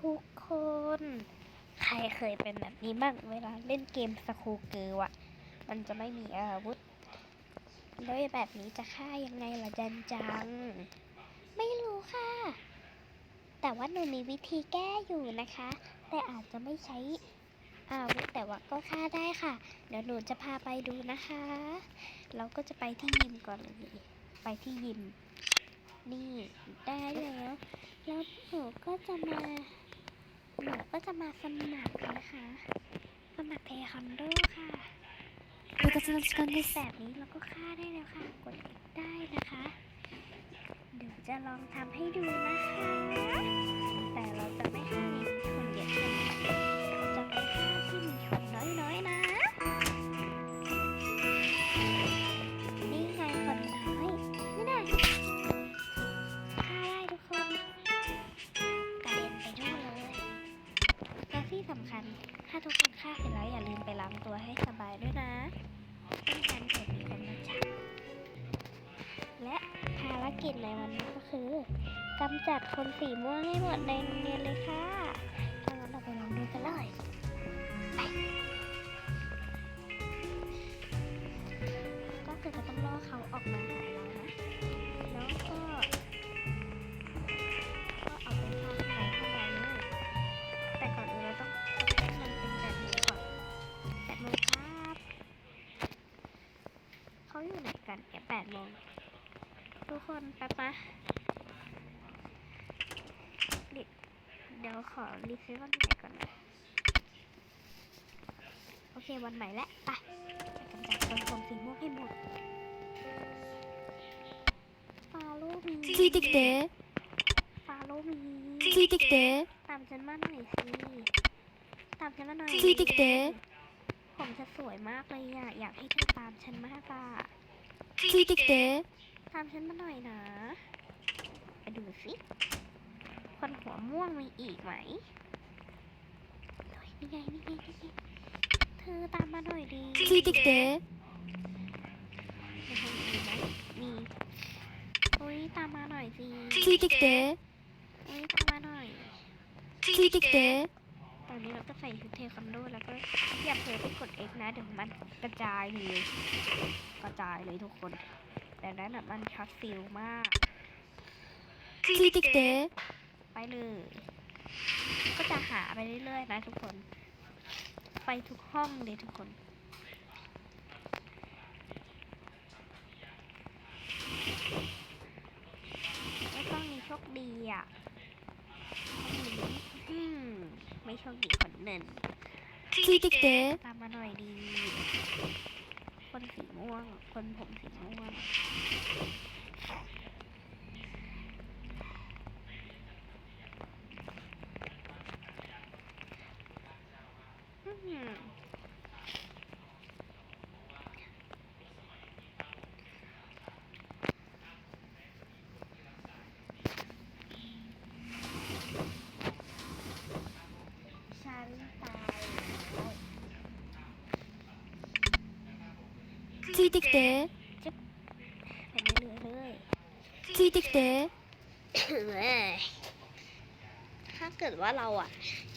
ทุกคน ใครเคยเป็นแบบนี้บ้างเวลาเล่นเกมสคูเกิลอะมันจะไม่มีอาวุธแล้วแบบนี้จะฆ่ายังไงล่ะจันจัง ไม่รู้ค่ะ แต่ว่าหนูมีวิธีแก้อยู่นะคะ แต่อาจจะไม่ใช้อาวุธแต่ว่าก็ฆ่าได้ค่ะ เดี๋ยวหนูจะพาไปดูนะคะ เราก็จะไปที่ยิมก่อนเลยไปที่ยิม นี่ได้แล้ว แล้วหนูก็จะมา หนูก็จะมาสมัครนะคะสมัครเทคอนโดค่ะเราก็จะสกันที่แบบนี้เราก็ค่าได้แล้วค่ะ กดได้นะคะ เดี๋ยวจะลองทำให้ดูนะคะ แต่เราจะไม่ค่า กิจในวันนี้ก็คือกำจัดคนสีม่วงให้หมดในโรงเรียนเลยค่ะถ้างั้นเราไปลองดูกันเลยไปก็คือจะต้องล่อเขาออกมาหาเรานะแล้วก็ก็เอาไปฆ่าข้างในข้างในเลยแต่ก่อนอื่นเราต้องทำให้มันเป็นแบบนี้ก่อนแปดโมงครับเขาอยู่ไหนกันแกแปดโมง ทุกคนแป๊บนะดิเดี๋ยวขอรีเซ็ตวันใหม่ก่อนนะ โอเควันใหม่แล้วไปไปกำจัดคนผมสีม่วงให้หมดฟาโลมี ついてきて ฟาโลมี ついてきて ตามฉันมาหน่อยสิ ตามฉันมาหน่อย ついてきて ผมจะสวยมากเลยอะอยากให้เธอตามฉันมากอะ ついてきて ตามฉันมาหน่อยนะมาดูสิ คนหัวม่วงมีอีกไหมนี่ไงนี่ไงนี่ไงเธอตามมาหน่อยดิที่เด็กเด็กมีโอ้ยตามมาหน่อยสิที่เด็กเด้กโอ้ยตามมาหน่อยที่เด็กเด้ตอนนี้เราก็ใส่ชุดเทคอนโดแล้วก็อย่าเผลอไปกด X นะเดี๋ยวมันกระจายเลย กระจายเลยทุกคน แต่แด้แบบมันช็อตฟิลมากคลิกเดไปเลย ก็จะหาไปเรื่อยๆนะทุกคน ไปทุกห้องเลยทุกคนไม่ต้องมีโชคดีอะไม่โชคดีคนหนึ่งคลิกเดตามมาหน่อยดี คนสีม่วง คนผมสีม่วง いてきて ไปเรื่อยๆเลย ついてきて ถ้าเกิดว่าเราอ่ะ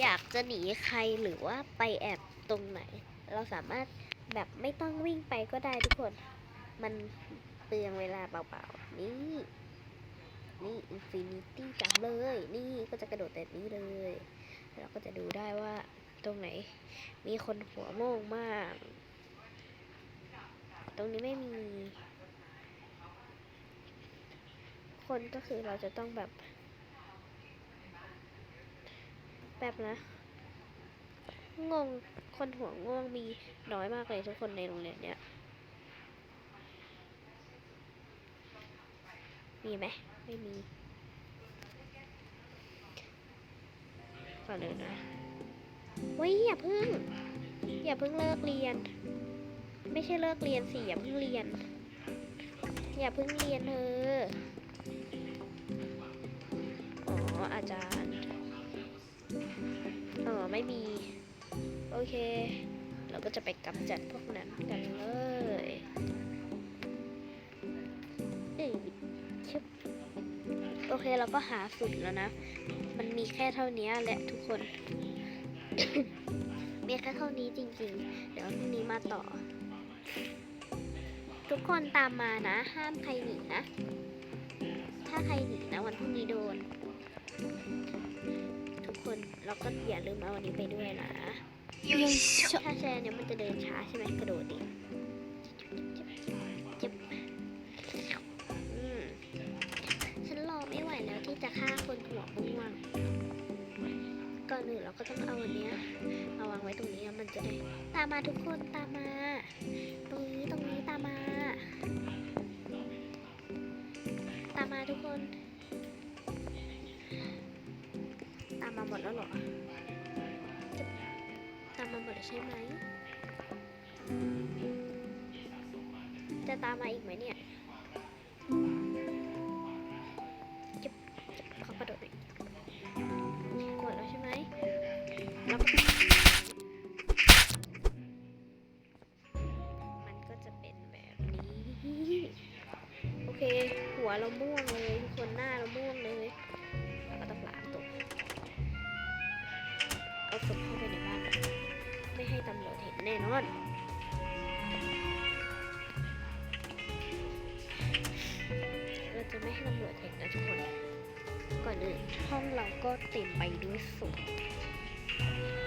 อยากจะหนีใครหรือว่าไปแอบตรงไหน เราสามารถแบบไม่ต้องวิ่งไปก็ได้ทุกคน มันเปลืองเวลาเปล่าๆ นี่ นี่อินฟินิตี้จับเลย นี่ก็จะกระโดดแบบนี้เลย เราก็จะดูได้ว่าตรงไหน มีคนหัวโม่งมาก ตรงนี้ไม่มี คนก็คือเราจะต้องแบบ แบบนะ งง คนหัวง่วงมีน้อยมากเลยทุกคนในโรงเรียนเนี้ย มีไหม ไม่มีก่อนเลยนะเว้ยอย่าเพึ่ง อย่าเพึ่งเลิกเรียน ไม่ใช่เลิกเรียนสิอย่าเพึ่งเรียน อย่าเพึ่งเรียนเธออ๋ออาจารย์อ๋อไม่มี โอเค เราก็จะไปกำจัดพวกนั้นกันเลยโอเคเราก็หาสุดแล้วนะ มันมีแค่เท่านี้แหละทุกคนมีแค่เท่านี้จริงๆ เดี๋ยวพรุ่งนี้มาต่อ ทุกคนตามมานะ ห้ามใครหนีนะ ถ้าใครหนีนะวันพรุ่งนี้โดน ทุกคนเราก็อย่าลืมเอาวันนี้ไปด้วยนะถ้าแชร์เนี่ยมันจะเดินช้าใช่ไหมกระโดดดิจ็บฉันรอไม่ไหวแล้วที่จะฆ่าคนหัวม่วงก่อนอื่นเราก็ต้องเอาวันนี้มาวางไว้ตรงนี้มันจะได้ ตามมาทุกคนตามมา จะตามมาอีกไหมเนี่ยจะเขากระโดดหน่อยหมดแล้วใช่ไหมแล้วมันก็จะเป็นแบบนี้ โอเค หัวเราม่วงเลยทุกคนหน้าเราม่วงเลยแล้วก็ต้องลาตัวเอาศพเข้าไปในบ้าน ไม่ให้ตำรวจเห็นแน่นอน ก่อนห้องเราก็เต็มไปด้วยศพ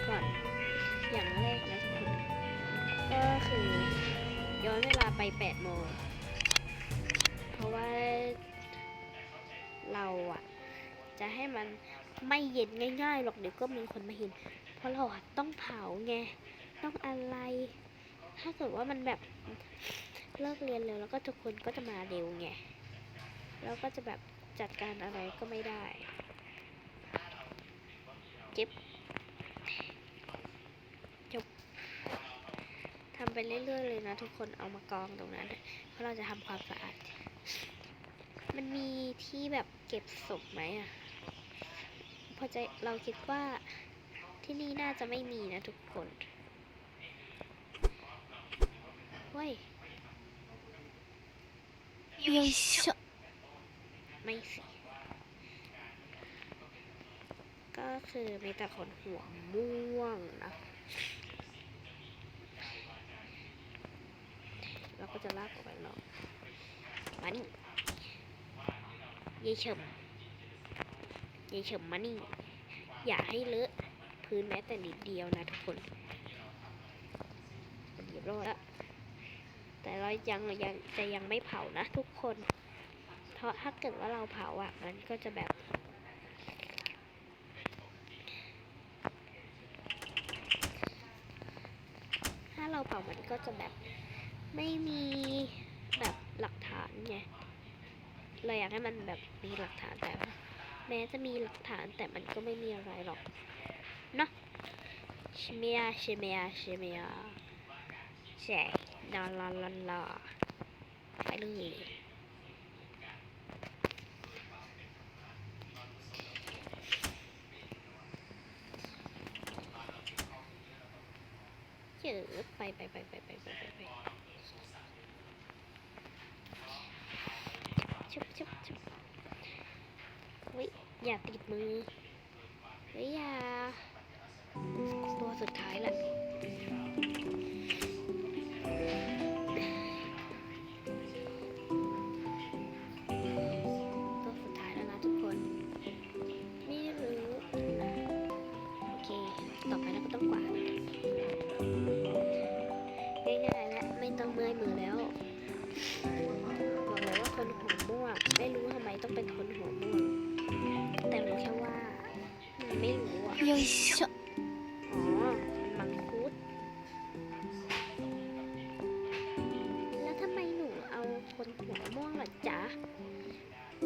ก่อนอย่างแรกนะทุกคนก็คือย้อนเวลาไป8โมงเพราะว่าเราอะจะให้มันไม่เย็นง่ายๆหรอกเดี๋ยวก็มีคนมาเห็น เพราะเราอะต้องเผาไงต้องอะไร ถ้าเกิดว่ามันแบบเลิกเรียนเร็วแล้วก็ทุกคนก็จะมาเร็วไงแล้วก็จะแบบ จัดการอะไรก็ไม่ได้ เจ็บจบทำไปเรื่อยๆเลยนะทุกคนเอามากองตรงนั้น เพราะเราจะทำความสะอาด มันมีที่แบบเก็บศพไหมอะพอใจเราคิดว่าที่นี่น่าจะไม่มีนะทุกคนเว้ย よいしょ ไม่สิก็คือมีแต่คนหัวม่วงนะเราก็จะลากออกไปหรอกมานี่ยายเฉิมยายเฉิมมานี่ อย่าให้เลอะพื้นแม้แต่นิดเดียวนะทุกคนเรียบร้อยแล้วแต่เรายังยังจะยังไม่เผานะทุกคน ราะถ้าเกิดว่าเราเผาอะ มันก็จะแบบถ้าเราเผามันก็จะแบบไม่มีแบบหลักฐานไงเราอยากให้มันแบบมีหลักฐานแต่ว่าแม้จะมีหลักฐานแต่มันก็ไม่มีอะไรหรอกเนาะชเมียชเมียชเมียใช่ลาลาลาลาไปเลย เจอไปไปไปไปไปไปไปชุบชุบชุบเฮ้ยอย่าติดมือเฮ้ยอย่าตัวสุดท้ายแหละ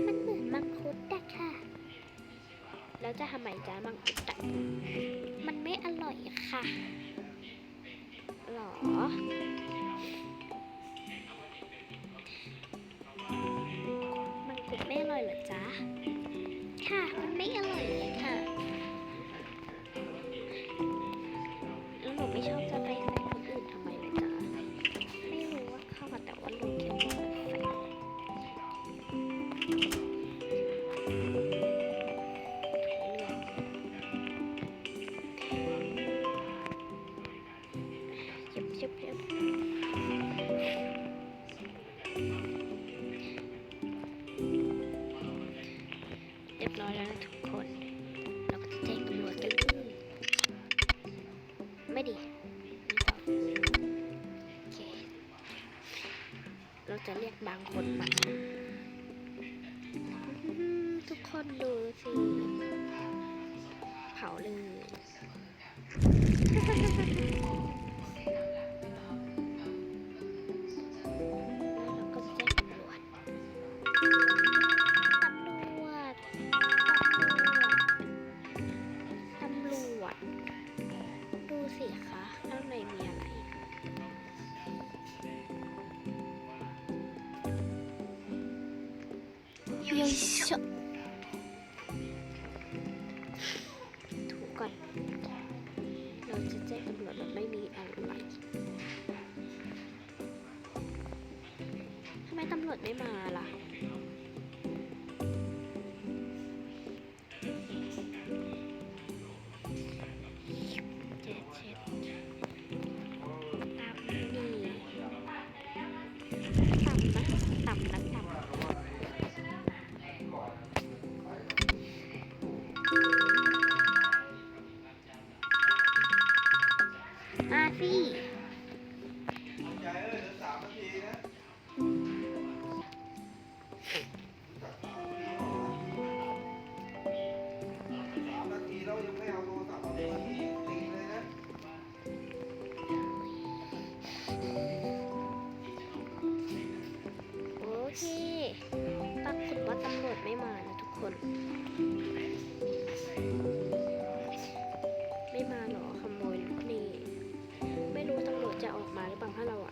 มันเหมือนมังคุดอะค่ะ แล้วจะทำไมจ้ามังคุดอะมันไม่อร่อยค่ะหรอ เรียบร้อยทุกคน เราจะแจ้งตรกันเลไม่ดีเราจะเรียกบางคนมาทุกคนดูสิเผาเลย 有一笑。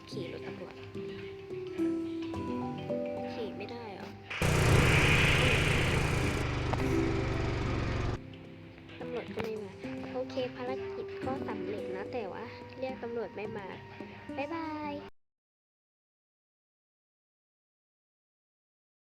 aquilo, tá?